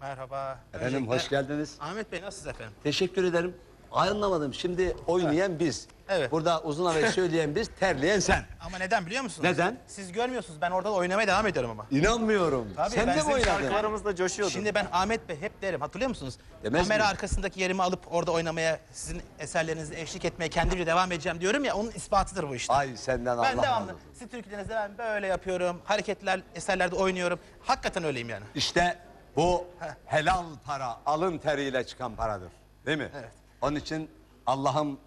Merhaba. Efendim Öncelikle- hoş geldiniz. Ahmet Bey nasılsınız efendim? Teşekkür ederim. Anlamadım. Şimdi oynayan biz. Evet. Burada uzun havayı söyleyen biz, terleyen sen. Ama neden biliyor musunuz? Neden? Siz görmüyorsunuz. Ben orada da oynamaya devam ediyorum ama. İnanmıyorum. Tabii, sen ben de mi sizin oynadın? Şarkılarımızda coşuyordun. Şimdi ben Ahmet Bey hep derim hatırlıyor musunuz? Demez Kamera miyim? arkasındaki yerimi alıp orada oynamaya, sizin eserlerinize eşlik etmeye kendimce devam edeceğim diyorum ya onun ispatıdır bu işte. Ay senden Allah ben devamlı razı olsun. sizin türkülerinizde ben böyle yapıyorum. Hareketler, eserlerde oynuyorum. Hakikaten öyleyim yani. İşte bu helal para, alın teriyle çıkan paradır. Değil mi? Evet. Onun için Allah'ım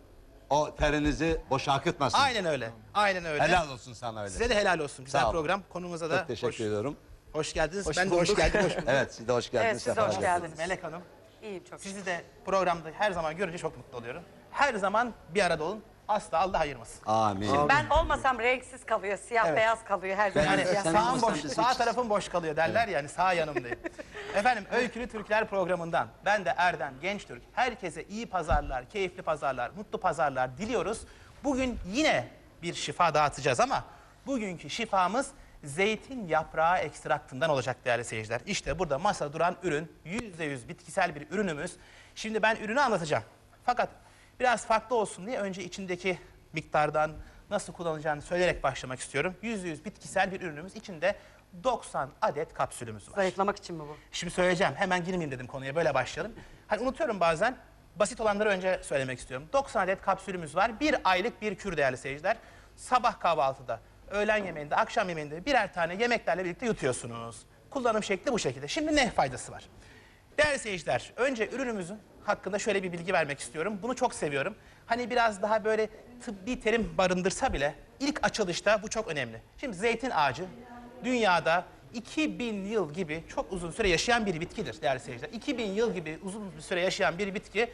o terinizi boşa akıtmasın. Aynen öyle. Aynen öyle. Helal olsun sana öyle. Size de helal olsun. Güzel Sağ program. Konumuza da Çok teşekkür hoş, ediyorum. hoş geldiniz. Hoş ben de hoş bulduk. geldim. Hoş bulduk. Evet siz de hoş geldiniz. Evet, siz de hoş getirdiniz. geldiniz. Melek Hanım. İyiyim çok. Sizi de programda her zaman görünce çok mutlu oluyorum. Her zaman bir arada olun. Asla Allah ayırmasın. Amin. Ben olmasam renksiz kalıyor, siyah Evet. beyaz kalıyor her zaman. Yani siyah. sen sağım olmasan boş, sağ hiç- tarafım boş kalıyor derler yani sağ yanım değil. Efendim Öykülü Türkler programından ben de Erden Gençtürk herkese iyi pazarlar, keyifli pazarlar, mutlu pazarlar diliyoruz. Bugün yine bir şifa dağıtacağız ama bugünkü şifamız zeytin yaprağı ekstraktından olacak değerli seyirciler. İşte burada masada duran ürün %100 bitkisel bir ürünümüz. Şimdi ben ürünü anlatacağım. Fakat biraz farklı olsun diye önce içindeki miktardan nasıl kullanılacağını söyleyerek başlamak istiyorum. %100 bitkisel bir ürünümüz. içinde 90 adet kapsülümüz var. Zayıflamak için mi bu? Şimdi söyleyeceğim. Hemen girmeyeyim dedim konuya. Böyle başlayalım. Hani unutuyorum bazen. Basit olanları önce söylemek istiyorum. 90 adet kapsülümüz var. Bir aylık bir kür değerli seyirciler. Sabah kahvaltıda, öğlen yemeğinde, akşam yemeğinde birer tane yemeklerle birlikte yutuyorsunuz. Kullanım şekli bu şekilde. Şimdi ne faydası var? Değerli seyirciler, önce ürünümüzün hakkında şöyle bir bilgi vermek istiyorum. Bunu çok seviyorum. Hani biraz daha böyle tıbbi terim barındırsa bile ilk açılışta bu çok önemli. Şimdi zeytin ağacı dünyada 2000 yıl gibi çok uzun süre yaşayan bir bitkidir değerli seyirciler. 2000 yıl gibi uzun bir süre yaşayan bir bitki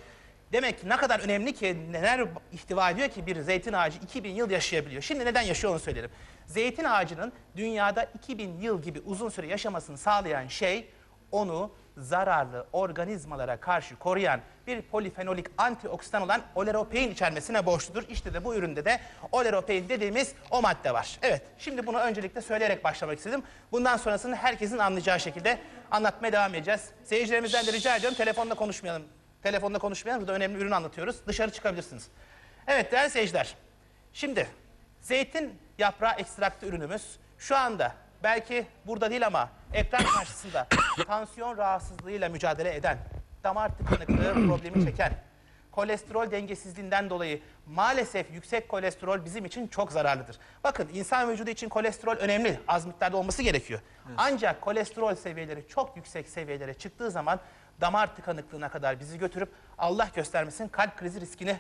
demek ki ne kadar önemli ki neler ihtiva ediyor ki bir zeytin ağacı 2000 yıl yaşayabiliyor. Şimdi neden yaşıyor onu söylerim. Zeytin ağacının dünyada 2000 yıl gibi uzun süre yaşamasını sağlayan şey onu zararlı organizmalara karşı koruyan bir polifenolik antioksidan olan oleropein içermesine borçludur. İşte de bu üründe de oleropein dediğimiz o madde var. Evet, şimdi bunu öncelikle söyleyerek başlamak istedim. Bundan sonrasını herkesin anlayacağı şekilde anlatmaya devam edeceğiz. Seyircilerimizden de rica ediyorum telefonda konuşmayalım. Telefonda konuşmayalım. Burada önemli ürün anlatıyoruz. Dışarı çıkabilirsiniz. Evet değerli seyirciler. Şimdi zeytin yaprağı ekstraktı ürünümüz şu anda belki burada değil ama ekran karşısında tansiyon rahatsızlığıyla mücadele eden, damar tıkanıklığı problemi çeken, kolesterol dengesizliğinden dolayı maalesef yüksek kolesterol bizim için çok zararlıdır. Bakın insan vücudu için kolesterol önemli, az miktarda olması gerekiyor. Ancak kolesterol seviyeleri çok yüksek seviyelere çıktığı zaman damar tıkanıklığına kadar bizi götürüp Allah göstermesin kalp krizi riskini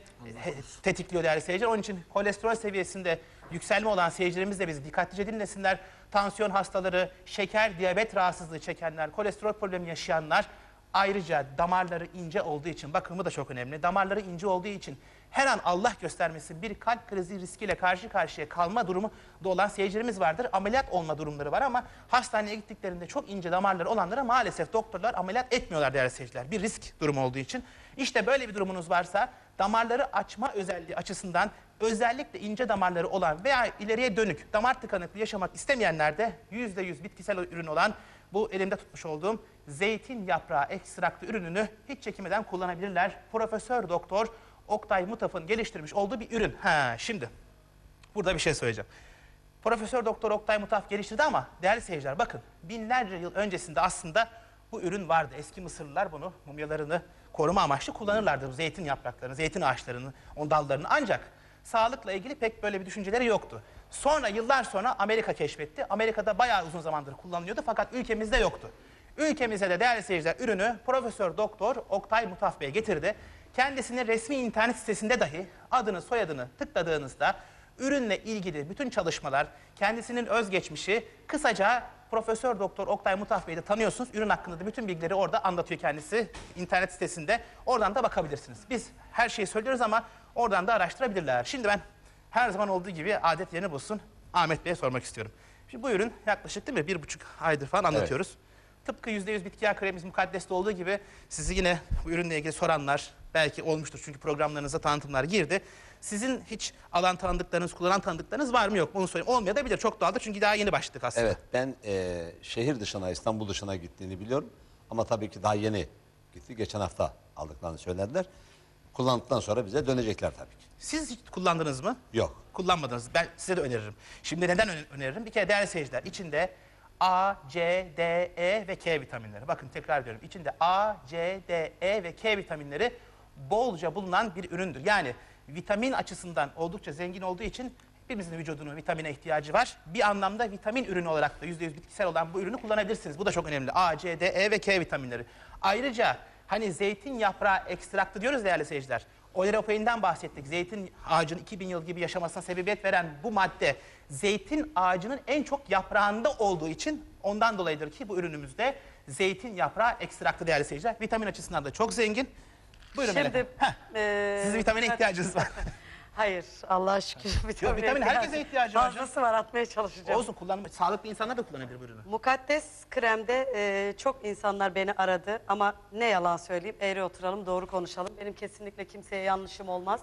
tetikliyor değerli seyirciler. Onun için kolesterol seviyesinde yükselme olan seyircilerimiz de bizi dikkatlice dinlesinler. Tansiyon hastaları, şeker, diyabet rahatsızlığı çekenler, kolesterol problemi yaşayanlar ayrıca damarları ince olduğu için bakın bu da çok önemli. Damarları ince olduğu için her an Allah göstermesin bir kalp krizi riskiyle karşı karşıya kalma durumu da olan seyircilerimiz vardır. Ameliyat olma durumları var ama hastaneye gittiklerinde çok ince damarları olanlara maalesef doktorlar ameliyat etmiyorlar değerli seyirciler. Bir risk durumu olduğu için. İşte böyle bir durumunuz varsa damarları açma özelliği açısından özellikle ince damarları olan veya ileriye dönük damar tıkanıklığı yaşamak istemeyenler de %100 bitkisel ürün olan bu elimde tutmuş olduğum zeytin yaprağı ekstraktı ürününü hiç çekinmeden kullanabilirler. Profesör Doktor Oktay Mutaf'ın geliştirmiş olduğu bir ürün. Ha şimdi burada bir şey söyleyeceğim. Profesör Doktor Oktay Mutaf geliştirdi ama değerli seyirciler bakın binlerce yıl öncesinde aslında bu ürün vardı. Eski Mısırlılar bunu mumyalarını koruma amaçlı kullanırlardı. Bu zeytin yapraklarını, zeytin ağaçlarını, on dallarını ancak sağlıkla ilgili pek böyle bir düşünceleri yoktu. Sonra yıllar sonra Amerika keşfetti. Amerika'da bayağı uzun zamandır kullanılıyordu fakat ülkemizde yoktu. Ülkemize de değerli seyirciler ürünü Profesör Doktor Oktay Mutaf Bey getirdi. Kendisinin resmi internet sitesinde dahi adını soyadını tıkladığınızda ürünle ilgili bütün çalışmalar, kendisinin özgeçmişi kısaca Profesör Doktor Oktay Mutaf Bey'i de tanıyorsunuz. Ürün hakkında da bütün bilgileri orada anlatıyor kendisi internet sitesinde. Oradan da bakabilirsiniz. Biz her şeyi söylüyoruz ama oradan da araştırabilirler. Şimdi ben her zaman olduğu gibi adet yerini bulsun Ahmet Bey'e sormak istiyorum. Şimdi bu ürün yaklaşık değil mi bir buçuk aydır falan anlatıyoruz. Tıpkı %100 bitki yağı kremimiz mukaddeste olduğu gibi sizi yine bu ürünle ilgili soranlar belki olmuştur çünkü programlarınıza tanıtımlar girdi. Sizin hiç alan tanıdıklarınız, kullanan tanıdıklarınız var mı yok mu onu söyleyeyim. Olmayabilir çok doğaldır çünkü daha yeni başladık aslında. Evet ben e, şehir dışına İstanbul dışına gittiğini biliyorum. Ama tabii ki daha yeni gitti. Geçen hafta aldıklarını söylediler. Kullandıktan sonra bize dönecekler tabii ki. Siz hiç kullandınız mı? Yok. Kullanmadınız. Ben size de öneririm. Şimdi neden öne- öneririm? Bir kere değerli seyirciler içinde A, C, D, E ve K vitaminleri. Bakın tekrar ediyorum. İçinde A, C, D, E ve K vitaminleri bolca bulunan bir üründür. Yani vitamin açısından oldukça zengin olduğu için hepimizin vücudunun vitamine ihtiyacı var. Bir anlamda vitamin ürünü olarak da %100 bitkisel olan bu ürünü kullanabilirsiniz. Bu da çok önemli. A, C, D, E ve K vitaminleri. Ayrıca hani zeytin yaprağı ekstraktı diyoruz değerli seyirciler. Oleropey'inden bahsettik. Zeytin ağacının 2000 yıl gibi yaşamasına sebebiyet veren bu madde zeytin ağacının en çok yaprağında olduğu için ondan dolayıdır ki bu ürünümüzde zeytin yaprağı ekstraktı değerli seyirciler. Vitamin açısından da çok zengin. Buyurun Şimdi Melek. Heh, e, Sizin vitamine ihtiyacınız var. Hayır Allah'a şükür vitamine vitamin herkese ihtiyacı- ihtiyacı var canım. Fazlası var atmaya çalışacağım. Olsun kullanma. Sağlıklı insanlar da kullanabilir bu ürünü. Mukaddes kremde e, çok insanlar beni aradı ama ne yalan söyleyeyim eğri oturalım doğru konuşalım. Benim kesinlikle kimseye yanlışım olmaz.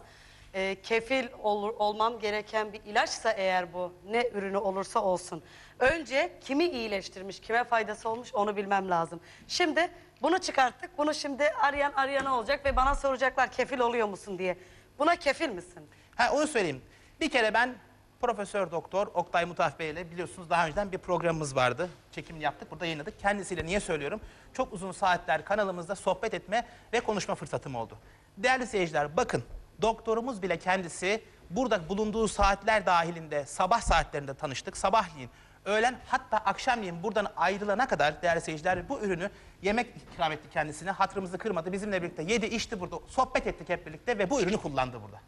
E, kefil olur, olmam gereken bir ilaçsa eğer bu ne ürünü olursa olsun. Önce kimi iyileştirmiş, kime faydası olmuş onu bilmem lazım. Şimdi bunu çıkarttık. Bunu şimdi arayan arayana olacak ve bana soracaklar kefil oluyor musun diye. Buna kefil misin? Ha onu söyleyeyim. Bir kere ben Profesör Doktor Oktay Mutaf Bey ile biliyorsunuz daha önceden bir programımız vardı. Çekimini yaptık, burada yayınladık. Kendisiyle niye söylüyorum? Çok uzun saatler kanalımızda sohbet etme ve konuşma fırsatım oldu. Değerli seyirciler bakın doktorumuz bile kendisi burada bulunduğu saatler dahilinde sabah saatlerinde tanıştık. Sabahleyin, öğlen hatta akşamleyin buradan ayrılana kadar değerli seyirciler bu ürünü yemek ikram etti kendisine. Hatırımızı kırmadı. Bizimle birlikte yedi içti burada. Sohbet ettik hep birlikte ve bu ürünü kullandı burada.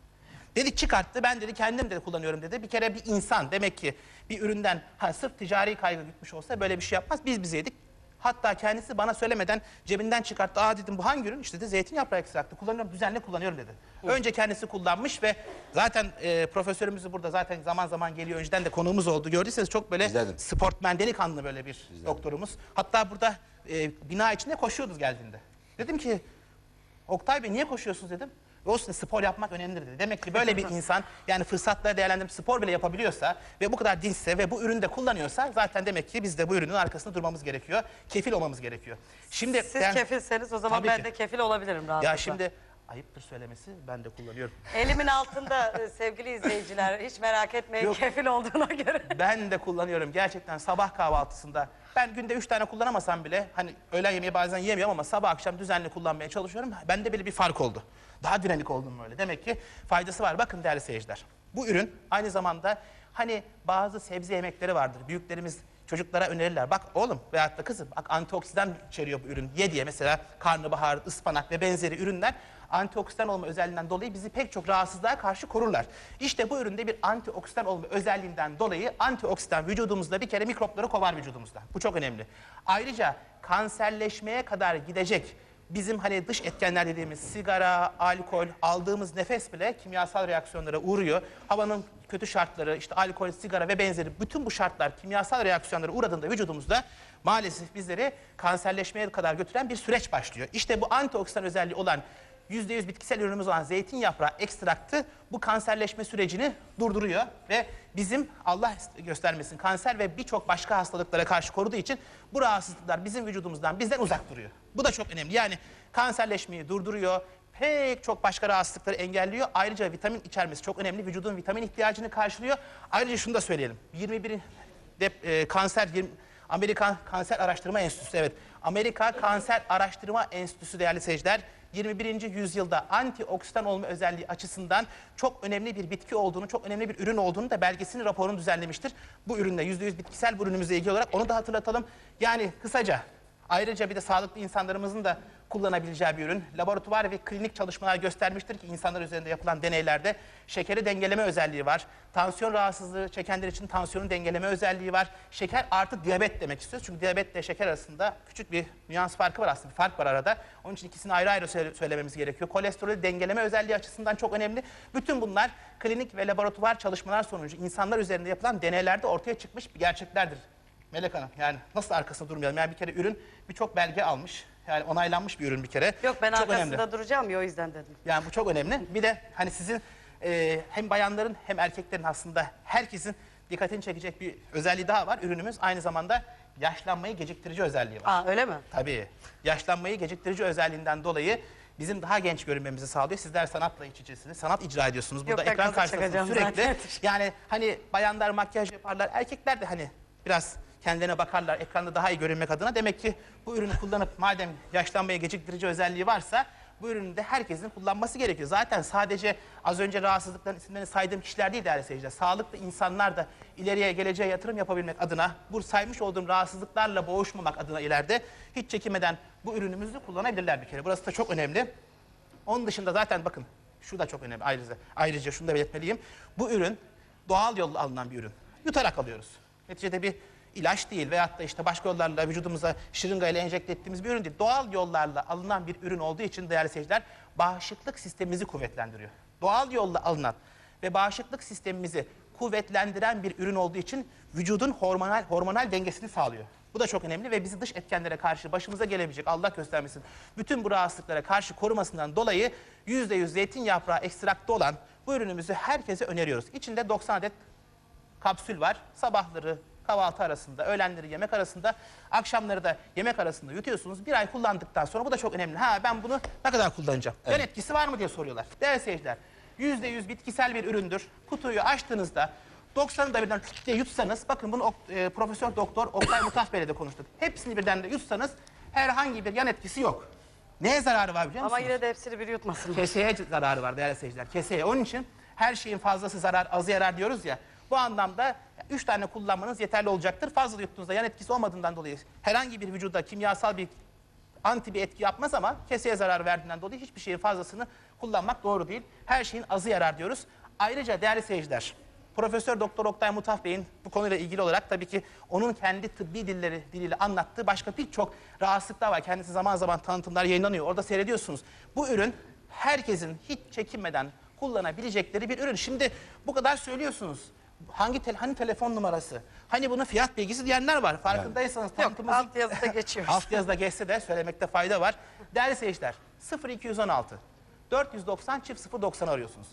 Dedi çıkarttı ben dedi kendim de kullanıyorum dedi. Bir kere bir insan demek ki bir üründen ha, sırf ticari kaygı gütmüş olsa böyle bir şey yapmaz. Biz bizeydik. Hatta kendisi bana söylemeden cebinden çıkarttı. Aa dedim bu hangi ürün? İşte de zeytin yaprağı ekstraktı. Kullanıyorum düzenli kullanıyorum dedi. Önce kendisi kullanmış ve zaten e, profesörümüz burada zaten zaman zaman geliyor. Önceden de konuğumuz oldu. Gördüyseniz çok böyle İzledim. sportmen delikanlı böyle bir doktorumuz. Hatta burada e, bina içinde koşuyorduk geldiğinde. Dedim ki Oktay Bey niye koşuyorsunuz dedim. Olsun spor yapmak önemlidir dedi. Demek ki böyle bir insan yani fırsatları değerlendirip spor bile yapabiliyorsa ve bu kadar dinçse ve bu ürünü de kullanıyorsa zaten demek ki biz de bu ürünün arkasında durmamız gerekiyor. Kefil olmamız gerekiyor. Şimdi Siz ben- kefilseniz o zaman Tabii ben ki. de kefil olabilirim rahatlıkla. ya şimdi ayıptır söylemesi ben de kullanıyorum. Elimin altında e, sevgili izleyiciler hiç merak etmeyin Yok. kefil olduğuna göre. Ben de kullanıyorum gerçekten sabah kahvaltısında. Ben günde üç tane kullanamasam bile hani öğlen yemeği bazen yemiyorum ama sabah akşam düzenli kullanmaya çalışıyorum. Bende böyle bir fark oldu. Daha dinamik oldum böyle. Demek ki faydası var. Bakın değerli seyirciler. Bu ürün aynı zamanda hani bazı sebze yemekleri vardır. Büyüklerimiz çocuklara önerirler. Bak oğlum veyahut da kızım bak antioksidan içeriyor bu ürün. Ye diye mesela karnabahar, ıspanak ve benzeri ürünler antioksidan olma özelliğinden dolayı bizi pek çok rahatsızlığa karşı korurlar. İşte bu üründe bir antioksidan olma özelliğinden dolayı antioksidan vücudumuzda bir kere mikropları kovar vücudumuzda. Bu çok önemli. Ayrıca kanserleşmeye kadar gidecek bizim hani dış etkenler dediğimiz sigara, alkol, aldığımız nefes bile kimyasal reaksiyonlara uğruyor. Havanın kötü şartları, işte alkol, sigara ve benzeri bütün bu şartlar kimyasal reaksiyonlara uğradığında vücudumuzda maalesef bizleri kanserleşmeye kadar götüren bir süreç başlıyor. İşte bu antioksidan özelliği olan %100 bitkisel ürünümüz olan zeytin yaprağı ekstraktı bu kanserleşme sürecini durduruyor ve bizim Allah göstermesin kanser ve birçok başka hastalıklara karşı koruduğu için bu rahatsızlıklar bizim vücudumuzdan bizden uzak duruyor. Bu da çok önemli. Yani kanserleşmeyi durduruyor, pek çok başka rahatsızlıkları engelliyor. Ayrıca vitamin içermesi çok önemli. Vücudun vitamin ihtiyacını karşılıyor. Ayrıca şunu da söyleyelim. 21 de, e, kanser 20 Amerikan Kanser Araştırma Enstitüsü evet. Amerika Kanser Araştırma Enstitüsü değerli seyirciler 21. yüzyılda antioksidan olma özelliği açısından çok önemli bir bitki olduğunu, çok önemli bir ürün olduğunu da belgesini raporunu düzenlemiştir. Bu ürünle %100 bitkisel bu ürünümüzle ilgili olarak onu da hatırlatalım. Yani kısaca ayrıca bir de sağlıklı insanlarımızın da kullanabileceği bir ürün. Laboratuvar ve klinik çalışmalar göstermiştir ki insanlar üzerinde yapılan deneylerde şekeri dengeleme özelliği var. Tansiyon rahatsızlığı çekenler için tansiyonu dengeleme özelliği var. Şeker artı diyabet demek istiyoruz. Çünkü diyabetle şeker arasında küçük bir nüans farkı var aslında. Fark var arada. Onun için ikisini ayrı ayrı söyle- söylememiz gerekiyor. Kolesterolü dengeleme özelliği açısından çok önemli. Bütün bunlar klinik ve laboratuvar çalışmalar sonucu insanlar üzerinde yapılan deneylerde ortaya çıkmış bir gerçeklerdir. Melek Hanım yani nasıl arkasında durmayalım? Yani bir kere ürün birçok belge almış. Yani onaylanmış bir ürün bir kere. Yok ben çok arkasında önemli. duracağım ya o yüzden dedim. Yani bu çok önemli. Bir de hani sizin e, hem bayanların hem erkeklerin aslında herkesin dikkatini çekecek bir özelliği daha var. Ürünümüz aynı zamanda yaşlanmayı geciktirici özelliği var. Aa öyle mi? Tabii. Yaşlanmayı geciktirici özelliğinden dolayı bizim daha genç görünmemizi sağlıyor. Sizler sanatla iç içesiniz. Sanat icra ediyorsunuz. Burada ben ekran çakacağım sürekli. zaten. Yani hani bayanlar makyaj yaparlar. Erkekler de hani biraz kendilerine bakarlar ekranda daha iyi görünmek adına. Demek ki bu ürünü kullanıp madem yaşlanmayı geciktirici özelliği varsa bu ürünü de herkesin kullanması gerekiyor. Zaten sadece az önce rahatsızlıkların isimlerini saydığım kişiler değil değerli seyirciler. Sağlıklı insanlar da ileriye geleceğe yatırım yapabilmek adına bu saymış olduğum rahatsızlıklarla boğuşmamak adına ileride hiç çekinmeden bu ürünümüzü kullanabilirler bir kere. Burası da çok önemli. Onun dışında zaten bakın şu da çok önemli ayrıca. Ayrıca şunu da belirtmeliyim. Bu ürün doğal yolla alınan bir ürün. Yutarak alıyoruz. Neticede bir ilaç değil veyahut da işte başka yollarla vücudumuza şırınga ile enjekte ettiğimiz bir ürün değil. Doğal yollarla alınan bir ürün olduğu için değerli seyirciler bağışıklık sistemimizi kuvvetlendiriyor. Doğal yolla alınan ve bağışıklık sistemimizi kuvvetlendiren bir ürün olduğu için vücudun hormonal hormonal dengesini sağlıyor. Bu da çok önemli ve bizi dış etkenlere karşı başımıza gelebilecek Allah göstermesin bütün bu rahatsızlıklara karşı korumasından dolayı %100 zeytin yaprağı ekstraklı olan bu ürünümüzü herkese öneriyoruz. İçinde 90 adet kapsül var. Sabahları kahvaltı arasında, öğlenleri yemek arasında, akşamları da yemek arasında yutuyorsunuz. Bir ay kullandıktan sonra bu da çok önemli. Ha ben bunu ne kadar kullanacağım? Yan etkisi var mı diye soruyorlar. Değerli seyirciler, %100 bitkisel bir üründür. Kutuyu açtığınızda 90'ı da birden diye yutsanız, bakın bunu e, Profesör Doktor Oktay Mutaf Bey'le de konuştuk. Hepsini birden de yutsanız herhangi bir yan etkisi yok. Neye zararı var biliyor musunuz? Ama yine de hepsini bir yutmasın. Keseye zararı var değerli seyirciler. Keseye. Onun için her şeyin fazlası zarar, azı yarar diyoruz ya. Bu anlamda 3 tane kullanmanız yeterli olacaktır. Fazla yuttuğunuzda yan etkisi olmadığından dolayı herhangi bir vücuda kimyasal bir anti bir etki yapmaz ama keseye zarar verdiğinden dolayı hiçbir şeyin fazlasını kullanmak doğru değil. Her şeyin azı yarar diyoruz. Ayrıca değerli seyirciler, Profesör Doktor Oktay Mutaf Bey'in bu konuyla ilgili olarak tabii ki onun kendi tıbbi dilleri diliyle anlattığı başka birçok rahatsızlıklar var. Kendisi zaman zaman tanıtımlar yayınlanıyor. Orada seyrediyorsunuz. Bu ürün herkesin hiç çekinmeden kullanabilecekleri bir ürün. Şimdi bu kadar söylüyorsunuz. Hangi tel hani telefon numarası? Hani bunun fiyat bilgisi diyenler var. Farkındaysanız Yok tanıtımımızı alt yazıda geçiyoruz. Alt yazıda geçse de söylemekte fayda var. Değerli seyirciler 0216 490 çift 090 arıyorsunuz.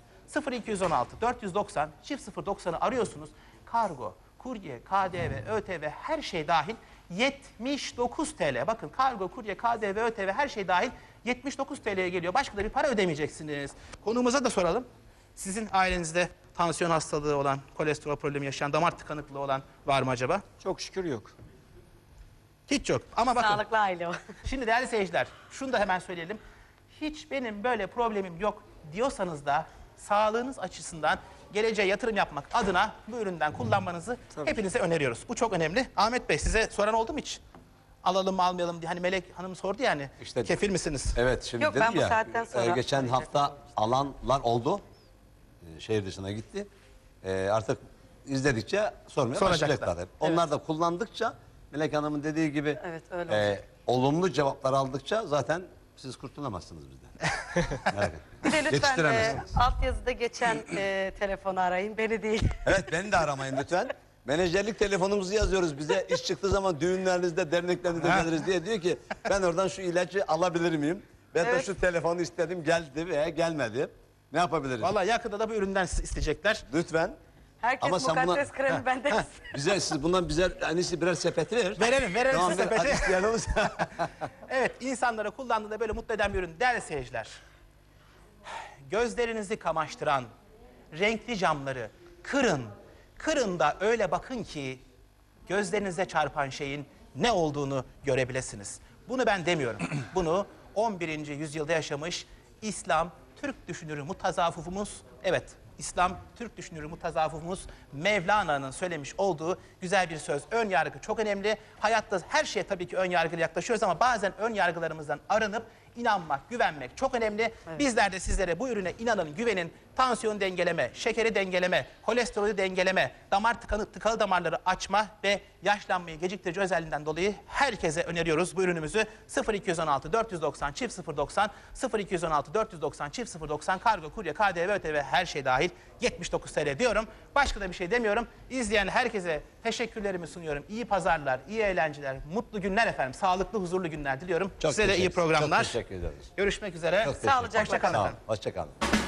0216 490 çift 090'ı arıyorsunuz. Kargo, kurye, KDV, ÖTV her şey dahil 79 TL. Bakın kargo, kurye, KDV, ÖTV her şey dahil 79 TL'ye geliyor. Başka da bir para ödemeyeceksiniz. Konuğumuza da soralım. Sizin ailenizde tansiyon hastalığı olan, kolesterol problemi yaşayan, damar tıkanıklığı olan var mı acaba? Çok şükür yok. Hiç yok. Ama bakın Sağlıklı aile o. Şimdi değerli seyirciler, şunu da hemen söyleyelim. Hiç benim böyle problemim yok diyorsanız da sağlığınız açısından geleceğe yatırım yapmak adına bu üründen kullanmanızı hepinize öneriyoruz. Bu çok önemli. Ahmet Bey size soran oldu mu hiç? Alalım mı almayalım diye. Hani Melek Hanım sordu yani. İşte- Kefil misiniz? Evet şimdi Yok, dedim ben bu ya. saatten sonra e, geçen hafta alanlar oldu. E, şehir dışına gitti. E, artık izledikçe sormaya Soracaklar. başlayacaklar hep. Onlar da kullandıkça Melek Hanım'ın dediği gibi Evet, öyle e, olumlu cevaplar aldıkça zaten siz kurtulamazsınız bizden. Merak etmeyin. Bir de lütfen e, Yetiştiremezsiniz. alt yazıda geçen e, telefonu arayın. Beni değil. Evet beni de aramayın lütfen. Menajerlik telefonumuzu yazıyoruz bize. iş çıktığı zaman düğünlerinizde, derneklerinizde geliriz diye diyor ki ben oradan şu ilacı alabilir miyim? Ben de şu telefonu istedim geldi veya gelmedi. Ne yapabiliriz? Vallahi yakında da bu üründen isteyecekler. Lütfen. Herkes Ama sen mukaddes buna- kremi bende. Heh, bize siz bundan bize iyisi birer sepeti ver. Verelim, verelim Tamam, size ver, sepeti. hadi isteyen olursa. Evet, insanlara kullandığında böyle mutlu eden bir ürün. Değerli seyirciler, gözlerinizi kamaştıran renkli camları kırın. Kırın da öyle bakın ki gözlerinize çarpan şeyin ne olduğunu görebilesiniz. Bunu ben demiyorum. Bunu 11. yüzyılda yaşamış İslam, Türk düşünürü mutazafufumuz, evet İslam, Türk düşünürü mutazafufumuz Mevlana'nın söylemiş olduğu güzel bir söz. Ön yargı çok önemli. Hayatta her şeye tabii ki ön yargıyla yaklaşıyoruz ama bazen ön yargılarımızdan arınıp inanmak, güvenmek çok önemli. Bizler de sizlere bu ürüne inanın, güvenin. Tansiyon dengeleme, şekeri dengeleme, kolesterolü dengeleme, damar tıkanı, tıkalı damarları açma ve yaşlanmayı geciktirici özelliğinden dolayı herkese öneriyoruz bu ürünümüzü. 0216 490 çift 090 0216 490 çift 090 kargo, kurye, KDV, ÖTV her şey dahil 79 TL diyorum. Başka da bir şey demiyorum. İzleyen herkese teşekkürlerimi sunuyorum. İyi pazarlar, iyi eğlenceler, mutlu günler efendim. Sağlıklı, huzurlu günler diliyorum. Çok Size de iyi programlar. Çok teşekkür ederiz. Görüşmek üzere. Çok teşekkür ederim. Sağlıcakla kalın Sağ olun. efendim. Hoşça kalın.